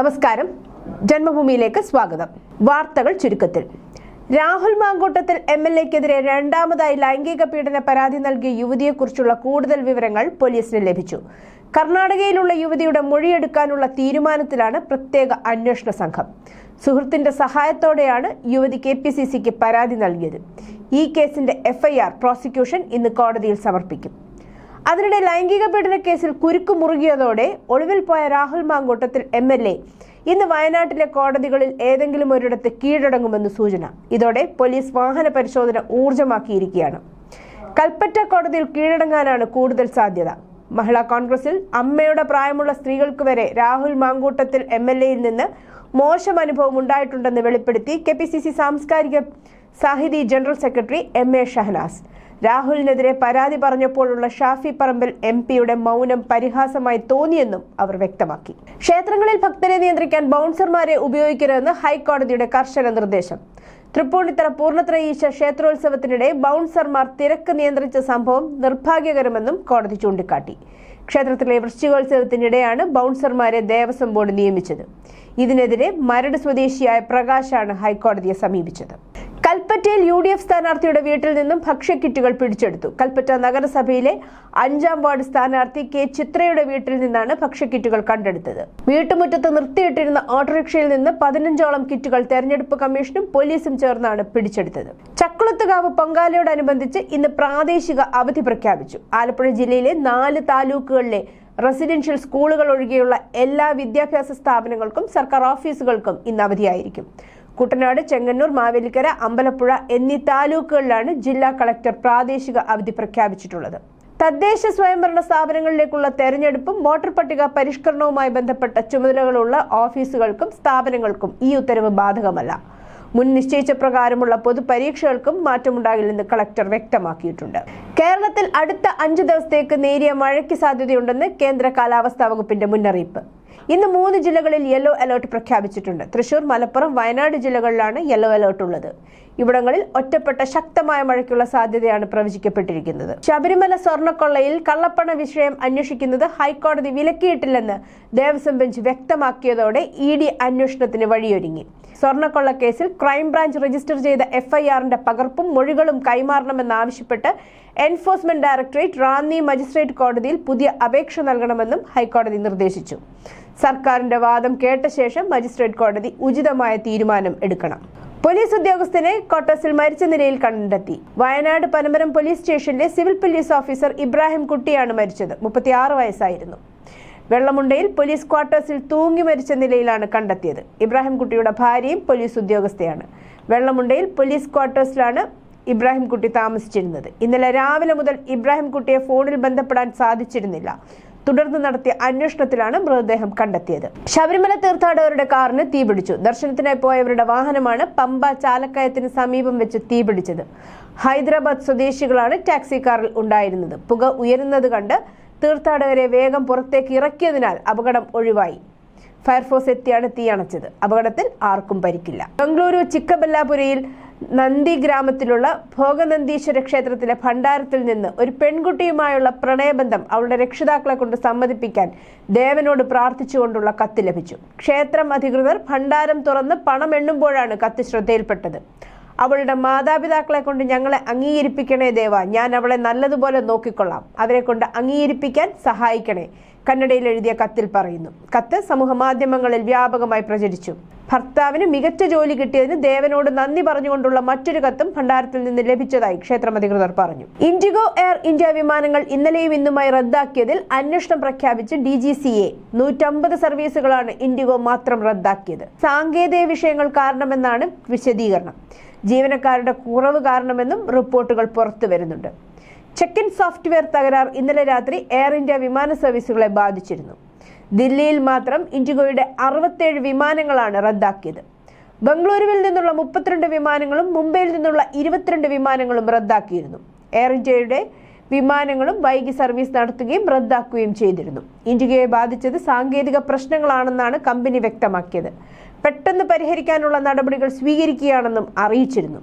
നമസ്കാരം. ജന്മഭൂമിയിലേക്ക് സ്വാഗതം. വാർത്തകൾ ചുരുക്കത്തിൽ. രാഹുൽ മാങ്കൂട്ടത്തിൽ എം എൽ എക്കെതിരെ രണ്ടാമതായി ലൈംഗിക പീഡന പരാതി നൽകിയ യുവതിയെക്കുറിച്ചുള്ള കൂടുതൽ വിവരങ്ങൾ പോലീസിന് ലഭിച്ചു. കർണാടകയിലുള്ള യുവതിയുടെ മൊഴിയെടുക്കാനുള്ള തീരുമാനത്തിലാണ് പ്രത്യേക അന്വേഷണ സംഘം. സുഹൃത്തിന്റെ സഹായത്തോടെയാണ് യുവതി കെ പി സി സിക്ക് പരാതി നൽകിയത്. ഈ കേസിന്റെ എഫ്ഐആർ പ്രോസിക്യൂഷൻ ഇന്ന് കോടതിയിൽ സമർപ്പിക്കും. അതിനിടെ ലൈംഗിക പീഡന കേസിൽ കുരുക്കു മുറുകിയതോടെ ഒളിവിൽ പോയ Rahul Mamkootathil M L A. ഇന്ന് വയനാട്ടിലെ കോടതികളിൽ ഏതെങ്കിലും ഒരിടത്ത് കീഴടങ്ങുമെന്ന് സൂചന. ഇതോടെ പോലീസ് വാഹന പരിശോധന ഊർജമാക്കിയിരിക്കുകയാണ് കൽപ്പറ്റ കോടതിയിൽ കീഴടങ്ങാനാണ് കൂടുതൽ സാധ്യത. മഹിളാ കോൺഗ്രസിൽ അമ്മയുടെ പ്രായമുള്ള സ്ത്രീകൾക്ക് വരെ രാഹുൽ മാങ്കൂട്ടത്തിൽ എം എൽ എയിൽ നിന്ന് മോശം അനുഭവം ഉണ്ടായിട്ടുണ്ടെന്ന് വെളിപ്പെടുത്തി കെ പി സി സി സാംസ്കാരിക Sahithi general secretary M A Shahanas. രാഹുലിനെതിരെ പരാതി പറഞ്ഞപ്പോഴുള്ള ഷാഫി പറമ്പിൽ എം പിയുടെ മൗനം പരിഹാസമായി തോന്നിയെന്നും അവർ വ്യക്തമാക്കി. ക്ഷേത്രങ്ങളിൽ ഭക്തരെ നിയന്ത്രിക്കാൻ ബൗൺസർമാരെ ഉപയോഗിക്കരുതെന്ന് ഹൈക്കോടതിയുടെ കർശന നിർദ്ദേശം. തൃപ്പൂണിത്തറ പൂർണത്രയീശ ക്ഷേത്രോത്സവത്തിനിടെ ബൗൺസർമാർ തിരക്ക് നിയന്ത്രിച്ച സംഭവം നിർഭാഗ്യകരമെന്നും കോടതി ചൂണ്ടിക്കാട്ടി. ക്ഷേത്രത്തിലെ വൃശ്ചികോത്സവത്തിനിടെയാണ് ബൗൺസർമാരെ ദേവസ്വം ബോർഡ് നിയമിച്ചത്. ഇതിനെതിരെ മരട് സ്വദേശിയായ പ്രകാശാണ് ഹൈക്കോടതിയെ സമീപിച്ചത്. കൽപ്പറ്റയിൽ യു ഡി എഫ് സ്ഥാനാർത്ഥിയുടെ വീട്ടിൽ നിന്നും ഭക്ഷ്യക്കിറ്റുകൾ പിടിച്ചെടുത്തു. കൽപ്പറ്റ നഗരസഭയിലെ അഞ്ചാം വാർഡ് സ്ഥാനാർത്ഥി കെ ചിത്രയുടെ വീട്ടിൽ നിന്നാണ് ഭക്ഷ്യക്കിറ്റുകൾ കണ്ടെടുത്തത്. വീട്ടുമുറ്റത്ത് നിർത്തിയിട്ടിരുന്ന ഓട്ടോറിക്ഷയിൽ നിന്ന് പതിനഞ്ചോളം കിറ്റുകൾ തെരഞ്ഞെടുപ്പ് കമ്മീഷനും പോലീസും ചേർന്നാണ് പിടിച്ചെടുത്തത്. ചക്കുളത്തുകാവ് പൊങ്കാലയോടനുബന്ധിച്ച് ഇന്ന് പ്രാദേശിക അവധി പ്രഖ്യാപിച്ചു. ആലപ്പുഴ ജില്ലയിലെ നാല് താലൂക്കുകളിലെ റെസിഡൻഷ്യൽ സ്കൂളുകൾ ഒഴികെയുള്ള എല്ലാ വിദ്യാഭ്യാസ സ്ഥാപനങ്ങൾക്കും സർക്കാർ ഓഫീസുകൾക്കും ഇന്ന് അവധിയായിരിക്കും. കുട്ടനാട് ചെങ്ങന്നൂർ മാവേലിക്കര അമ്പലപ്പുഴ എന്നീ താലൂക്കുകളിലാണ് ജില്ലാ കളക്ടർ പ്രാദേശിക അവധി പ്രഖ്യാപിച്ചിട്ടുള്ളത്. തദ്ദേശ സ്വയംഭരണ സ്ഥാപനങ്ങളിലേക്കുള്ള തെരഞ്ഞെടുപ്പും വോട്ടർ പട്ടിക പരിഷ്കരണവുമായി ബന്ധപ്പെട്ട ചുമതലകളുള്ള ഓഫീസുകൾക്കും സ്ഥാപനങ്ങൾക്കും ഈ ഉത്തരവ് ബാധകമല്ല. മുൻ നിശ്ചയിച്ച പ്രകാരമുള്ള പൊതുപരീക്ഷകൾക്കും മാറ്റമുണ്ടാകില്ലെന്ന് കളക്ടർ വ്യക്തമാക്കിയിട്ടുണ്ട്. കേരളത്തിൽ അടുത്ത അഞ്ചു ദിവസത്തേക്ക് നേരിയ മഴയ്ക്ക് സാധ്യതയുണ്ടെന്ന് കേന്ദ്ര കാലാവസ്ഥാ വകുപ്പിന്റെ മുന്നറിയിപ്പ്. ഇന്ന് മൂന്ന് ജില്ലകളിൽ യെല്ലോ അലർട്ട് പ്രഖ്യാപിച്ചിട്ടുണ്ട്. തൃശൂർ മലപ്പുറം വയനാട് ജില്ലകളിലാണ് യെല്ലോ അലർട്ട് ഉള്ളത്. ഇവിടങ്ങളിൽ ഒറ്റപ്പെട്ട ശക്തമായ മഴയ്ക്കുള്ള സാധ്യതയാണ് പ്രവചിക്കപ്പെട്ടിരിക്കുന്നത്. ശബരിമല സ്വർണക്കൊള്ളയിൽ കള്ളപ്പണ വിഷയം അന്വേഷിക്കുന്നത് ഹൈക്കോടതി വിലക്കിയിട്ടില്ലെന്ന് ദേവസ്വം ബെഞ്ച് വ്യക്തമാക്കിയതോടെ ഇ ഡി അന്വേഷണത്തിന് വഴിയൊരുങ്ങി. സ്വർണക്കൊള്ള കേസിൽ ക്രൈംബ്രാഞ്ച് രജിസ്റ്റർ ചെയ്ത എഫ്ഐആറിന്റെ പകർപ്പും മൊഴികളും കൈമാറണമെന്നാവശ്യപ്പെട്ട് എൻഫോഴ്സ്മെന്റ് ഡയറക്ടറേറ്റ് റാന്നി മജിസ്ട്രേറ്റ് കോടതിയിൽ പുതിയ അപേക്ഷ നൽകണമെന്നും ഹൈക്കോടതി നിർദ്ദേശിച്ചു. സർക്കാരിന്റെ വാദം കേട്ട ശേഷം മജിസ്ട്രേറ്റ് കോടതി ഉചിതമായ തീരുമാനം എടുക്കണം. പോലീസ് ഉദ്യോഗസ്ഥനെ കോട്ടസിൽ മരിച്ച നിലയിൽ കണ്ടെത്തി. വയനാട് പനമരം പോലീസ് സ്റ്റേഷനിലെ സിവിൽ പോലീസ് ഓഫീസർ ഇബ്രാഹിം കുട്ടിയാണ് മരിച്ചത്. മുപ്പത്തിയാറ് വയസ്സായിരുന്നു. വെള്ളമുണ്ടയിൽ പോലീസ് ക്വാർട്ടേഴ്സിൽ തൂങ്ങി മരിച്ച നിലയിലാണ് കണ്ടെത്തിയത്. ഇബ്രാഹിം കുട്ടിയുടെ ഭാര്യയും പോലീസ് ഉദ്യോഗസ്ഥയാണ്. വെള്ളമുണ്ടയിൽ പോലീസ് ക്വാർട്ടേഴ്സിലാണ് ഇബ്രാഹിം കുട്ടി താമസിച്ചിരുന്നത്. ഇന്നലെ രാവിലെ മുതൽ ഇബ്രാഹിം കുട്ടിയെ ഫോണിൽ ബന്ധപ്പെടാൻ സാധിച്ചിരുന്നില്ല. തുടർന്ന് നടത്തിയ അന്വേഷണത്തിലാണ് മൃതദേഹം കണ്ടെത്തിയത്. ശബരിമല തീർത്ഥാടകരുടെ കാറിന് തീപിടിച്ചു ദർശനത്തിനായി പോയവരുടെ വാഹനമാണ് പമ്പ ചാലക്കയത്തിന് സമീപം വെച്ച് തീപിടിച്ചത് ഹൈദരാബാദ് സ്വദേശികളാണ് ടാക്സി കാറിൽ ഉണ്ടായിരുന്നത്. പുക ഉയരുന്നത് കണ്ട് തീർത്ഥാടകരെ വേഗം പുറത്തേക്ക് ഇറക്കിയതിനാൽ അപകടം ഒഴിവായി. ഫയർഫോഴ്സ് എത്തിയാണ് തീയണച്ചത് അപകടത്തിൽ ആർക്കും പരിക്കില്ല. ബംഗളൂരു ചിക്കബല്ലാപുരയിൽ നന്ദി ഗ്രാമത്തിലുള്ള ഭോഗനന്ദീശ്വര ക്ഷേത്രത്തിലെ ഭണ്ഡാരത്തിൽ നിന്ന് ഒരു പെൺകുട്ടിയുമായുള്ള പ്രണയബന്ധം അവളുടെ രക്ഷിതാക്കളെ കൊണ്ട് സമ്മതിപ്പിക്കാൻ ദേവനോട് പ്രാർത്ഥിച്ചുകൊണ്ടുള്ള കത്ത് ലഭിച്ചു. ക്ഷേത്രം അധികൃതർ ഭണ്ഡാരം തുറന്ന് പണം എണ്ണുമ്പോഴാണ് കത്ത് ശ്രദ്ധയിൽപ്പെട്ടത്. അവളുടെ മാതാപിതാക്കളെ കൊണ്ട് ഞങ്ങളെ അംഗീകരിപ്പിക്കണേ ദേവ ഞാൻ അവളെ നല്ലതുപോലെ നോക്കിക്കൊള്ളാം. അവരെ കൊണ്ട് അംഗീകരിപ്പിക്കാൻ സഹായിക്കണേ. കന്നഡയിൽ എഴുതിയ കത്തിൽ പറയുന്നു. കത്ത് സമൂഹ മാധ്യമങ്ങളിൽ വ്യാപകമായി പ്രചരിച്ചു. ഭർത്താവിന് മികച്ച ജോലി കിട്ടിയതിന് ദേവനോട് നന്ദി പറഞ്ഞുകൊണ്ടുള്ള മറ്റൊരു കത്തും ഭണ്ഡാരത്തിൽ നിന്ന് ലഭിച്ചതായി ക്ഷേത്രം അധികൃതർ പറഞ്ഞു. ഇൻഡിഗോ എയർ ഇന്ത്യ വിമാനങ്ങൾ ഇന്നലെയും ഇന്നുമായി റദ്ദാക്കിയതിൽ അന്വേഷണം പ്രഖ്യാപിച്ച് ഡി ജി സി എ നൂറ്റമ്പത് സർവീസുകളാണ് ഇൻഡിഗോ മാത്രം റദ്ദാക്കിയത്. സാങ്കേതിക വിഷയങ്ങൾ കാരണമെന്നാണ് വിശദീകരണം. ജീവനക്കാരുടെ കുറവ് കാരണമെന്നും റിപ്പോർട്ടുകൾ പുറത്തു വരുന്നുണ്ട് ചെക്ക് ഇൻ സോഫ്റ്റ്വെയർ തകരാർ ഇന്നലെ രാത്രി എയർ ഇന്ത്യ വിമാന സർവീസുകളെ ബാധിച്ചിരുന്നു. ദില്ലിയിൽ മാത്രം ഇൻഡിഗോയുടെ അറുപത്തേഴ് വിമാനങ്ങളാണ് റദ്ദാക്കിയത്. ബംഗളൂരുവിൽ നിന്നുള്ള മുപ്പത്തിരണ്ട് വിമാനങ്ങളും മുംബൈയിൽ നിന്നുള്ള ഇരുപത്തിരണ്ട് വിമാനങ്ങളും റദ്ദാക്കിയിരുന്നു. എയർ ഇന്ത്യയുടെ വിമാനങ്ങളും വൈകി സർവീസ് നടത്തുകയും റദ്ദാക്കുകയും ചെയ്തിരുന്നു. ഇൻഡിഗോയെ ബാധിച്ചത് സാങ്കേതിക പ്രശ്നങ്ങളാണെന്നാണ് കമ്പനി വ്യക്തമാക്കിയത്. പെട്ടെന്ന് പരിഹരിക്കാനുള്ള നടപടികൾ സ്വീകരിക്കുകയാണെന്നും അറിയിച്ചിരുന്നു.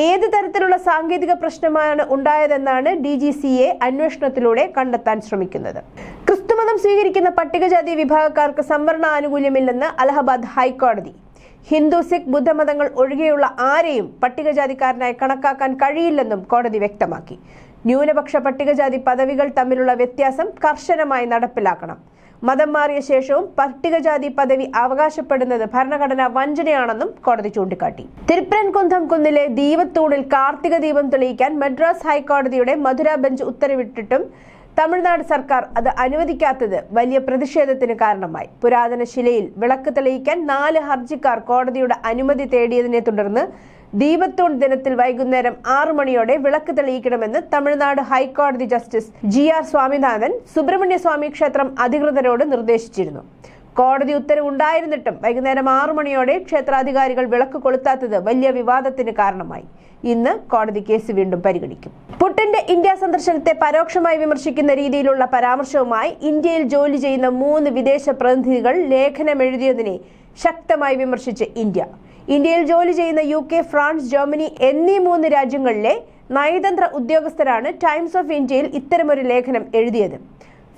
ഏത് തരത്തിലുള്ള സാങ്കേതിക പ്രശ്നമാണ് ഉണ്ടായതെന്നാണ് ഡി ജി സി എ അന്വേഷണത്തിലൂടെ കണ്ടെത്താൻ ശ്രമിക്കുന്നത്. ക്രിസ്തുമതം സ്വീകരിക്കുന്ന പട്ടികജാതി വിഭാഗക്കാർക്ക് സംവരണ ആനുകൂല്യമില്ലെന്ന് അലഹബാദ് ഹൈക്കോടതി. ഹിന്ദു സിഖ് ബുദ്ധമതങ്ങൾ ഒഴികെയുള്ള ആരെയും പട്ടികജാതിക്കാരനായി കണക്കാക്കാൻ കഴിയില്ലെന്നും കോടതി വ്യക്തമാക്കി. ന്യൂനപക്ഷ പട്ടികജാതി പദവികൾ തമ്മിലുള്ള വ്യത്യാസം കർശനമായി നടപ്പിലാക്കണം. മതം മാറിയ ശേഷവും പട്ടികജാതി പദവി അവകാശപ്പെടുന്നത് ഭരണഘടന വഞ്ചനയാണെന്നും കോടതി ചൂണ്ടിക്കാട്ടി. തിരുപ്പരൻകുന്തം കുന്നിലെ ദീപത്തൂണിൽ കാർത്തിക ദീപം തെളിയിക്കാൻ മദ്രാസ് ഹൈക്കോടതിയുടെ മധുര ബെഞ്ച് ഉത്തരവിട്ടിട്ടും തമിഴ്നാട് സർക്കാർ അത് അനുവദിക്കാത്തത് വലിയ പ്രതിഷേധത്തിന് കാരണമായി. പുരാതന ശിലയിൽ വിളക്ക് തെളിയിക്കാൻ നാല് ഹർജിക്കാർ കോടതിയുടെ അനുമതി തേടിയതിനെ തുടർന്ന് ദീപത്തൂൺ ദിനത്തിൽ വൈകുന്നേരം ആറു മണിയോടെ വിളക്ക് തെളിയിക്കണമെന്ന് തമിഴ്നാട് ഹൈക്കോടതി justice G R Swaminathan Subrahmanya Swamy ക്ഷേത്രം അധികൃതരോട് നിർദ്ദേശിച്ചിരുന്നു. കോടതി ഉത്തരവുണ്ടായിരുന്നിട്ടും വൈകുന്നേരം ആറു മണിയോടെ ക്ഷേത്രാധികാരികൾ വിളക്ക് കൊളുത്താത്തത് വലിയ വിവാദത്തിന് കാരണമായി. ഇന്ന് കോടതി കേസ് വീണ്ടും പരിഗണിക്കും. പുട്ടിന്റെ ഇന്ത്യ സന്ദർശനത്തെ പരോക്ഷമായി വിമർശിക്കുന്ന രീതിയിലുള്ള പരാമർശവുമായി ഇന്ത്യയിൽ ജോലി ചെയ്യുന്ന മൂന്ന് വിദേശ പ്രതിനിധികൾ ലേഖനം എഴുതിയതിനെ ശക്തമായി വിമർശിച്ച് ഇന്ത്യ. ഇന്ത്യയിൽ ജോലി ചെയ്യുന്ന യു കെ ഫ്രാൻസ് ജർമ്മനി എന്നീ മൂന്ന് രാജ്യങ്ങളിലെ നയതന്ത്ര ഉദ്യോഗസ്ഥരാണ് ടൈംസ് ഓഫ് ഇന്ത്യയിൽ ഇത്തരമൊരു ലേഖനം എഴുതിയത്.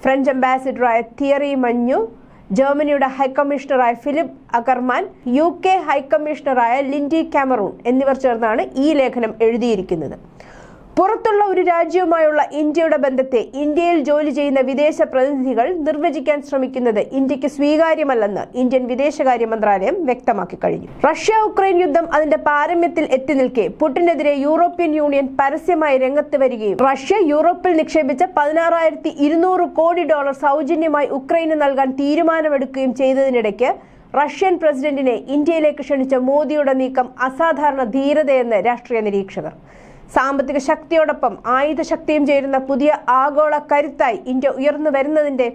ഫ്രഞ്ച് അംബാസിഡറായ തിയറി മഞ്ഞു ജർമ്മനിയുടെ ഹൈക്കമ്മീഷണറായ ഫിലിപ്പ് അകർമാൻ യു കെ ഹൈക്കമ്മീഷണറായ ലിൻഡി കാമറൂൺ എന്നിവർ ചേർന്നാണ് ഈ ലേഖനം എഴുതിയിരിക്കുന്നത്. പുറത്തുള്ള ഒരു രാജ്യവുമായുള്ള ഇന്ത്യയുടെ ബന്ധത്തെ ഇന്ത്യയിൽ ജോലി ചെയ്യുന്ന വിദേശ പ്രതിനിധികൾ നിർവചിക്കാൻ ശ്രമിക്കുന്നത് ഇന്ത്യയ്ക്ക് സ്വീകാര്യമല്ലെന്ന് ഇന്ത്യൻ വിദേശകാര്യ മന്ത്രാലയം വ്യക്തമാക്കി കഴിഞ്ഞു. റഷ്യ ഉക്രൈൻ യുദ്ധം അതിന്റെ പാരമ്യത്തിൽ എത്തി നിൽക്കെ പുട്ടിനെതിരെ യൂറോപ്യൻ യൂണിയൻ പരസ്യമായി രംഗത്ത് വരികയും റഷ്യ യൂറോപ്പിൽ നിക്ഷേപിച്ച പതിനാറായിരത്തി കോടി ഡോളർ സൗജന്യമായി ഉക്രൈന് നൽകാൻ തീരുമാനമെടുക്കുകയും ചെയ്തതിനിടയ്ക്ക് റഷ്യൻ പ്രസിഡന്റിനെ ഇന്ത്യയിലേക്ക് ക്ഷണിച്ച മോദിയുടെ നീക്കം അസാധാരണ ധീരതയെന്ന് രാഷ്ട്രീയ നിരീക്ഷകർ. സാമ്പത്തിക ശക്തിയോടൊപ്പം ആയുധ ശക്തിയും ചേരുന്ന പുതിയ ആഗോള കരുത്തായി ഇന്ത്യ ഉയർന്നു വരുന്നതിന്റെ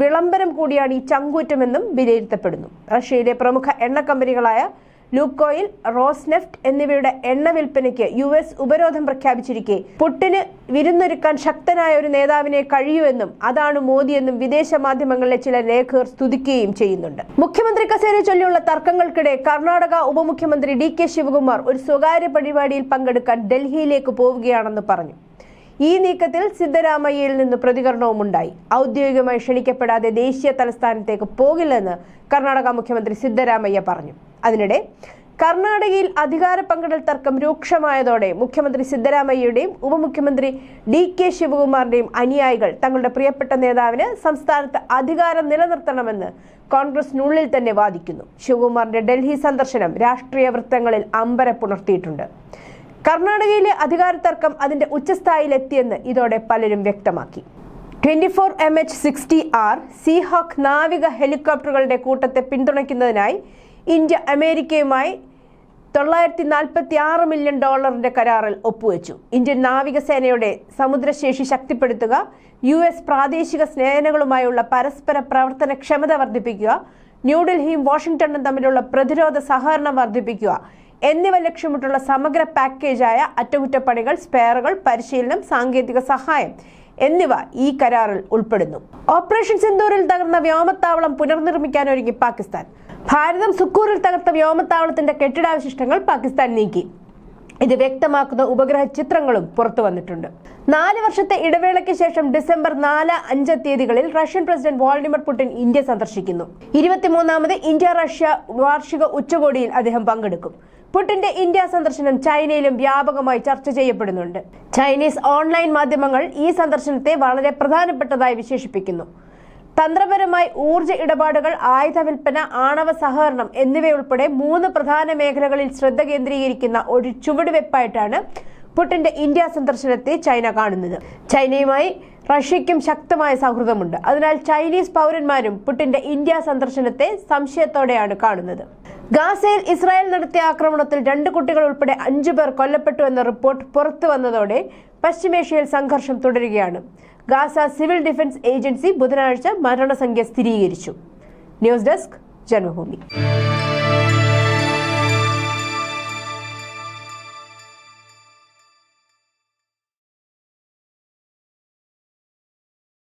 വിളംബരം കൂടിയാണ് ഈ ചങ്കൂറ്റമെന്നും വിലയിരുത്തപ്പെടുന്നു. റഷ്യയിലെ പ്രമുഖ എണ്ണ കമ്പനികളായ ലൂക്കോയിൽ റോസ്നെഫ്റ്റ് എന്നിവയുടെ എണ്ണ വിൽപ്പനയ്ക്ക് യു എസ് ഉപരോധം പ്രഖ്യാപിച്ചിരിക്കെ. പുട്ടിന് വിരുന്നൊരുക്കാൻ ശക്തനായ ഒരു നേതാവിനെ കഴിയുമെന്നും അതാണ് മോദിയെന്നും വിദേശ മാധ്യമങ്ങളിലെ ചില ലേഖകർ സ്തുതിക്കുകയും ചെയ്യുന്നുണ്ട്. മുഖ്യമന്ത്രി കസേര ചൊല്ലിയുള്ള തർക്കങ്ങൾക്കിടെ കർണാടക ഉപമുഖ്യമന്ത്രി ഡി കെ ശിവകുമാർ ഒരു സ്വകാര്യ പരിപാടിയിൽ പങ്കെടുക്കാൻ ഡൽഹിയിലേക്ക് പോവുകയാണെന്ന് പറഞ്ഞു. ഈ നീക്കത്തിൽ സിദ്ധരാമയ്യയിൽ നിന്ന് പ്രതികരണവും ഉണ്ടായി. ഔദ്യോഗികമായി ക്ഷണിക്കപ്പെടാതെ ദേശീയ തലസ്ഥാനത്തേക്ക് പോകില്ലെന്ന് കർണാടക മുഖ്യമന്ത്രി സിദ്ധരാമയ്യ പറഞ്ഞു. അതിനിടെ കർണാടകയിൽ അധികാര പങ്കിടൽ തർക്കം രൂക്ഷമായതോടെ മുഖ്യമന്ത്രി സിദ്ധരാമയ്യയുടെയും ഉപമുഖ്യമന്ത്രി ഡി കെ ശിവകുമാറിന്റെയും അനുയായികൾ തങ്ങളുടെ പ്രിയപ്പെട്ട നേതാവിന് സംസ്ഥാനത്ത് അധികാരം നിലനിർത്തണമെന്ന് കോൺഗ്രസിനുള്ളിൽ തന്നെ വാദിക്കുന്നു. ശിവകുമാറിന്റെ ഡൽഹി സന്ദർശനം രാഷ്ട്രീയ വൃത്തങ്ങളിൽ അമ്പരപ്പുണർത്തിയിട്ടുണ്ട് കർണാടകയിലെ അധികാര തർക്കം അതിന്റെ ഉച്ചസ്ഥായിലെത്തിയെന്ന് ഇതോടെ പലരും വ്യക്തമാക്കി. Twenty four M H sixty R Seahawk നാവിക ഹെലികോപ്റ്ററുകളുടെ കൂട്ടത്തെ പിന്തുണയ്ക്കുന്നതിനായി ഇന്ത്യ അമേരിക്കയുമായി തൊള്ളായിരത്തി നാൽപ്പത്തി ആറ് മില്യൺ ഡോളറിന്റെ കരാറിൽ ഒപ്പുവെച്ചു. ഇന്ത്യൻ നാവികസേനയുടെ സമുദ്രശേഷി ശക്തിപ്പെടുത്തുക യു എസ് പ്രാദേശിക സേനകളുമായുള്ള പരസ്പര പ്രവർത്തന ക്ഷമത വർദ്ധിപ്പിക്കുക ന്യൂഡൽഹിയും വാഷിംഗ്ടണും തമ്മിലുള്ള പ്രതിരോധ സഹകരണം വർദ്ധിപ്പിക്കുക എന്നിവ ലക്ഷ്യമിട്ടുള്ള സമഗ്ര പാക്കേജായ അറ്റകുറ്റപ്പണികൾ സ്പെയറുകൾ പരിശീലനം സാങ്കേതിക സഹായം എന്നിവ ഈ കരാറിൽ ഉൾപ്പെടുന്നു. ഓപ്പറേഷൻ സിന്ദൂരിൽ തകർന്ന വ്യോമത്താവളം പുനർനിർമ്മിക്കാൻ ഒരുങ്ങി പാകിസ്ഥാൻ. ഭാരതം സുക്കൂറിൽ തകർത്ത വ്യോമത്താവളത്തിന്റെ കെട്ടിടാവശിഷ്ടങ്ങൾ പാകിസ്ഥാൻ നീക്കി. ഇത് വ്യക്തമാക്കുന്ന ഉപഗ്രഹ ചിത്രങ്ങളും പുറത്തു വന്നിട്ടുണ്ട്. നാല് വർഷത്തെ ഇടവേളയ്ക്ക് ശേഷം ഡിസംബർ നാല് അഞ്ച് തീയതികളിൽ Russian president Vladimir Putin India സന്ദർശിക്കുന്നു. ഇരുപത്തിമൂന്നാമത് ഇന്ത്യ റഷ്യ വാർഷിക ഉച്ചകോടിയിൽ അദ്ദേഹം പങ്കെടുക്കും. പുടിന്റെ ഇന്ത്യ സന്ദർശനം ചൈനയിലും വ്യാപകമായി ചർച്ച ചെയ്യപ്പെടുന്നുണ്ട്. ചൈനീസ് ഓൺലൈൻ മാധ്യമങ്ങൾ ഈ സന്ദർശനത്തെ വളരെ പ്രധാനപ്പെട്ടതായി വിശേഷിപ്പിക്കുന്നു. തന്ത്രപരമായി ഊർജ ഇടപാടുകൾ ആയുധ വിൽപ്പന ആണവ സഹകരണം എന്നിവയുൾപ്പെടെ മൂന്ന് പ്രധാന മേഖലകളിൽ ശ്രദ്ധ കേന്ദ്രീകരിക്കുന്ന ഒരു ചുവടുവെപ്പായിട്ടാണ് പുടിന്റെ ഇന്ത്യ സന്ദർശനത്തെ ചൈന കാണുന്നത്. ചൈനയുമായി റഷ്യയ്ക്കും ശക്തമായ സൗഹൃദമുണ്ട്. അതിനാൽ ചൈനീസ് പൗരന്മാരും പുടിന്റെ ഇന്ത്യ സന്ദർശനത്തെ സംശയത്തോടെയാണ് കാണുന്നത്. ഗാസയിൽ ഇസ്രായേൽ നടത്തിയ ആക്രമണത്തിൽ രണ്ട് കുട്ടികൾ ഉൾപ്പെടെ അഞ്ചു പേർ കൊല്ലപ്പെട്ടു എന്ന റിപ്പോർട്ട് പുറത്തു വന്നതോടെ പശ്ചിമേഷ്യയിൽ സംഘർഷം തുടരുകയാണ്. ഗാസ സിവിൽ ഡിഫൻസ് ഏജൻസി ബുധനാഴ്ച മരണസംഖ്യ സ്ഥിരീകരിച്ചു. News desk Janmabhumi.